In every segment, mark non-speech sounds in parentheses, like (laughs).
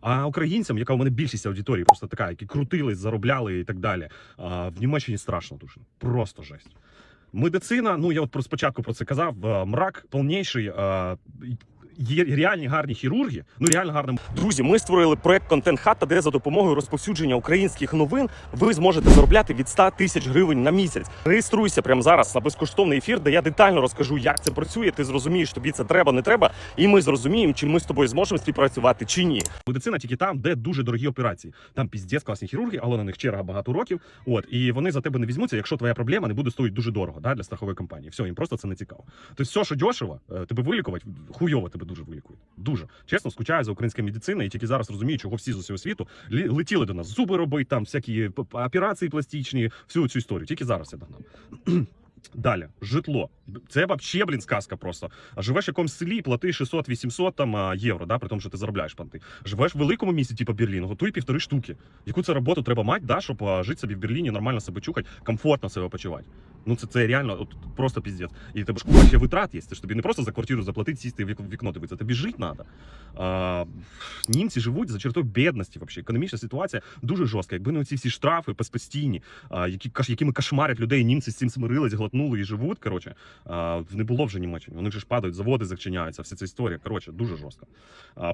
А українцям, яка у мене більшість аудиторії, просто така, які крутились, заробляли і так далі. В Німеччині страшно дуже. Просто жесть. Медицина, ну я от спочатку про це казав. Мрак повніший. Є реальні гарні хірурги, ну реально гарно. Друзі, ми створили проект Контент Хата, де за допомогою розповсюдження українських новин ви зможете заробляти від 100 тисяч гривень на місяць. Реєструйся прямо зараз на безкоштовний ефір, де я детально розкажу, як це працює. Ти зрозумієш, тобі це треба, не треба, і ми зрозуміємо, чи ми з тобою зможемо співпрацювати чи ні. Медицина тільки там, де дуже дорогі операції. Там піздець класні хірурги, але на них черга багато років. От і вони за тебе не візьмуться, якщо твоя проблема не буде стоїти дуже дорого да, для страхової компанії. Все, їм просто це не цікаво. Тобто, все, що дешево, е, тебе вилікувати, хуйово тебе дуже вилікують. Дуже чесно, скучаю за українською медициною, і тільки зараз розумію, чого всі з усього світу летіли до нас зуби робити, там всякі п- операції пластичні, всю цю історію. Тільки зараз я догнав. (clears throat) Далі, житло. Це вообще, блін, сказка просто. А живеш в якомусь селі, плати 600-800 там євро, да, при тому, що ти заробляєш панти. Живеш в великому місті, типу Берлін, готуй півтори штуки. Яку це роботу треба мати, да, щоб жити собі в Берліні, нормально себе чухати, комфортно себе почувати. Ну це, це реально от, просто піздець. І тебе ж купа витрат є. Це ж тобі не просто за квартиру заплатити, сісти в вікно дивитися. Тобі жити треба. А, німці живуть за чертою бідності. Вообще. Економічна ситуація дуже жорстка. Якби не ці всі штрафи постійні, які, якими кошмарять людей, німці з цим смирились, глотнули і живуть. Коротше, не було вже Німеччині. Вони ж падають, заводи зачиняються, вся ця історія. Коротше, дуже жорстко.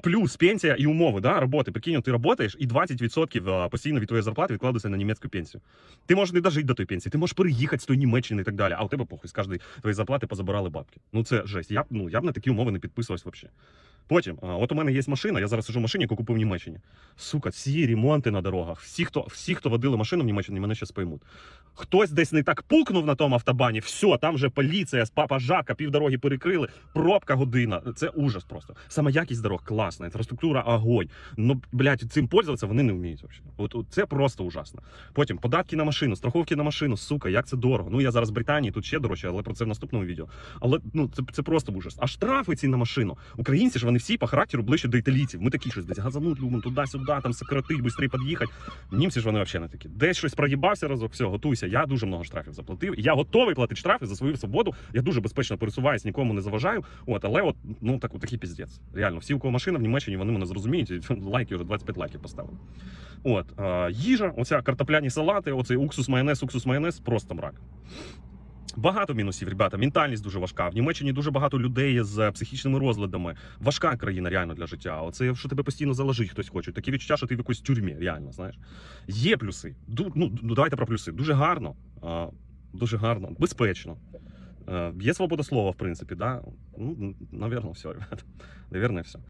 Плюс пенсія і умови да, роботи. Прикинь, ти працюєш і 20% постійно від твоєї зарплати відкладується на німецьку пенсію. Ти можеш не дожити до тої пенсії, ти можеш переїхати з тої Німеччини і так далі. А у тебе похуй з кожної твоєї зарплати позабирали бабки. Ну це жесть. Я б ну я б на такі умови не підписувався взагалі. Потім, от у мене є машина, я зараз сижу в машині, яку купив в Німеччині. Сука, всі ремонти на дорогах, всі, хто, всі, хто водили машину в Німеччині, мене зараз поймуть. Хтось десь не так пукнув на тому автобані, все, там вже поліція, папа Жака, півдороги перекрили, пробка година. Це ужас просто. Сама якість дорог класна, інфраструктура огонь. Ну, блядь, цим пользуватися вони не вміють. От, от це просто ужасно. Потім податки на машину, страховки на машину, сука, як це дорого. Ну я зараз в Британії, тут ще дорожче, але про це в наступному відео. Але ну це, це просто ужас. А штрафи ці на машину. Українці ж вони всі по характеру ближче до італійців. Ми такі щось десь газануть любимо туди-сюди, там сократить, швидше під'їхати. Німці ж вони взагалі не такі. Десь щось проїбався разок, все, готуйся. Я дуже много штрафів заплатив. Я готовий платити штрафи за свою свободу. Я дуже безпечно пересуваюсь, нікому не заважаю. От, але от ну так, такий піздець. Реально, всі, у кого машина в Німеччині, вони мене зрозуміють. І (laughs) лайки вже 25 лайків поставили. От е, їжа, оця картопляні салати, оцей уксус, майонез, уксус, майонез, просто мрак. Багато мінусів, ребята. Ментальність дуже важка. В Німеччині дуже багато людей з психічними розладами. Важка країна реально для життя. Оце що тебе постійно заложить хтось хоче. Таке відчуття, що ти в якоїсь тюрмі, реально, знаєш. Є плюси. Ду, ну, ну, давайте про плюси. Дуже гарно, а, дуже гарно, безпечно. Е, Є свобода слова, в принципі, да? Ну, навірно, все, ребята. Навірно, все.